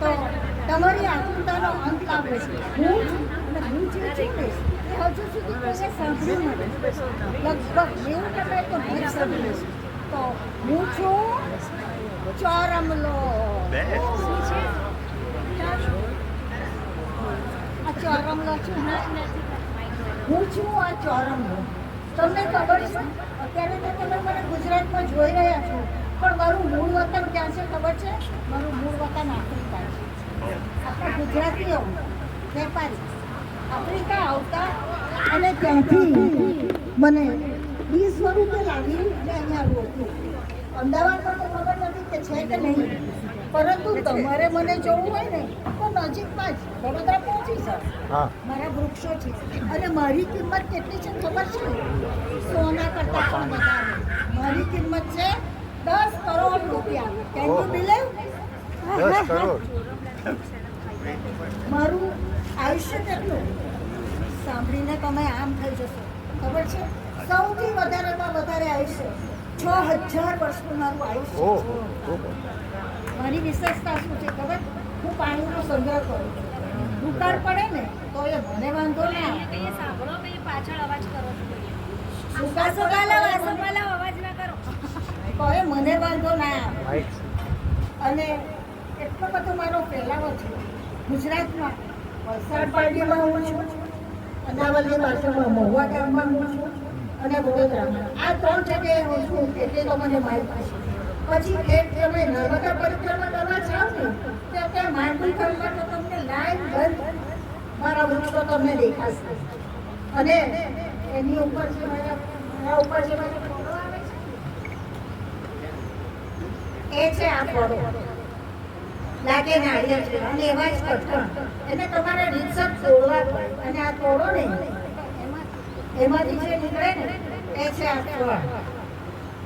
તો તમારી આતુરતાનો અંત લાવે છે. હું હું જે છું ને, એ હજુ સુધી કોઈને સાંભળ્યું નથી. લગભગ નેવું ટકા તો નહીં સાંભળ્યું છે. તો હું છું ચોરમલો. આ ચોરમલો છું, હું? છું આ ચોરમલો. તમને ખબર છે? અત્યારે તો તમે મને ગુજરાતમાં જોઈ રહ્યા છો. પણ મારું મૂળ વતન ક્યાં છે ખબર છે? મારું મૂળ વતન છે આપણા ગુજરાતીઓ વેપારી આફ્રિકા આવતા અને ત્યાંથી મને બી સ્વરૂપે લાવી અને અહીંયા રોક્યું અમદાવાદમાં તો ખબર નથી કે છે કે નહીં પરંતુ તમારે મને જોવું હોય ને તો નજીકમાં જ વડોદરા પહોંચી શકો મારા વૃક્ષો છે. અને મારી કિંમત કેટલી છે ખબર છે? સોના કરતા પણ વધારે. મારી કિંમત છે દસ કરોડ રૂપિયા. કેન યુ બિલીવ દસ કરોડ? મારું આયુષ્ય કેટલું? સાંભળીને તમે આમ થઈ જશો. ખબર છે? સૌથી વધારેમાં વધારે આયુષ્ય છ હજાર વર્ષનું મારું આયુષ્ય મારી વિશેષતા શું છે ખબર? હું પાણીનો સંગ્રહ કરું છું. દુકાળ પડે ને તો એ મને વાંધો ના સાંભળો પાછળ અવાજ કરો અવાજ ના કરો. તો એ મને વાંધો ના આવે. અને એટલો બધો મારો ફેલાવો છે. ગુજરાતમાં વલસાડ પાર્ટીમાં હું છું અનાવલી પાછળમાં મહુવા ગામમાં હું છું અને વડોદરામાં. આ ત્રણ જગ્યાએ હું છું એટલે તો મને માહિતી છે પછી એક તમે નર્મદા પરિક્રમા કરવા જાઓ ને ત્યાં ત્યાં માંડવી ખંડમાં તો તમને લાઈન બંધ મારા વૃક્ષો તમને દેખાશે. અને એની ઉપર જે મારા મારા ઉપર જે મારા ફોટો આવે છે એ છે આ ફળો. લાગે નાળિયેર છે અને એવા જ કટકણ એને તમારે રીતસર તોડવા પડે અને આ તોડો ને એમાં- એમાંથી જે નીકળે ને એ છે આ ફળ.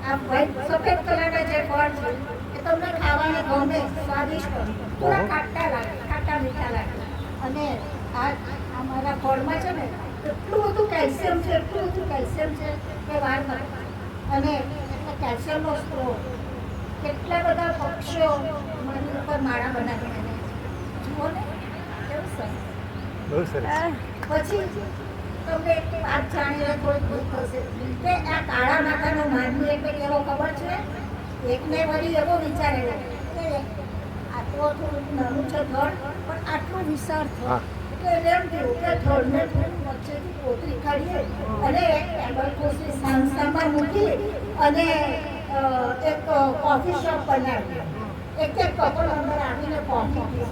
આ વ્હાઈટ સફેદ કલરના જે ફળ છે એ તમને ખાવાને ગમે સ્વાદિષ્ટ પૂરા ખાટા લાગે ખાટા મીઠા લાગે. અને આ આ મારા ફળમાં છે ને એટલું બધું કેલ્શિયમ છે એટલું બધું કેલ્શિયમ છે કે વાર અને એટલે કેલ્શિયમનો સ્ત્રોત કેટલા બધા પક્ષીઓ મારી ઉપર માળા બનાવીને રહે છે. જુઓ ને કેવું સરસ પછી તમને એક વાત જાણીને થોડીક દુઃખ થશે કે આ કાળા માતાનો માનવી એટલે એવો ખબર છે એકને વળી એવો વિચારેલો કે આ તો થોડુંક નાનું છે થડ પણ આટલું વિશાળ. થડ એટલે એમ થયું કે થડને થોડું વચ્ચેથી કોતરી કાઢીએ અને એક ટેબલ ખુરશી સામસામાં મૂકી અને એક કોફી શોપ બનાવી એક એક કપલ અંદર આવીને કોફી પીએ.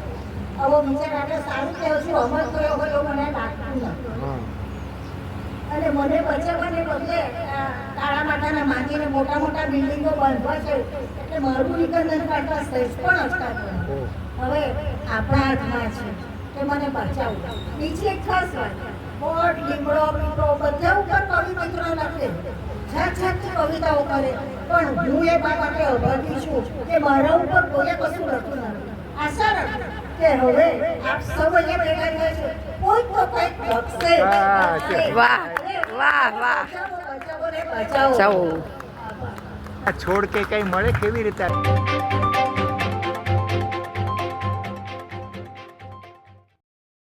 હવે બિચારાને સારું કહેવું છું અમર થયો હોય એવું મને લાગતું નથી અને મને બચાવવાને બદલે કાળા માતાના માટીને મોટા મોટા બિલ્ડિંગો બાંધવા છે એટલે મારું નિકંદન કાઢવા સ્ટેજ પણ અટકાતું ઓહ. હવે આપણા હાથમાં છે કે મને બચાવવું બીજી એક ખાસ વાત બોટ લીમડો પીપળો બધા ઉપર કવિ મિત્રો લખે જાત જાતની કવિતાઓ કરે. પણ હું એ બાબતે અભાગી છું કે મારા ઉપર કોઈએ કશું નથી. આશા રાખું કે હવે આપ સૌ અહીંયા ભેગા થયા છો. કોઈ તો કંઈક લખશે. વાહ, વાહ, વાહ. બચાવો, બચાવો. આ છોડ કે કઈ મળે કેવી રીતે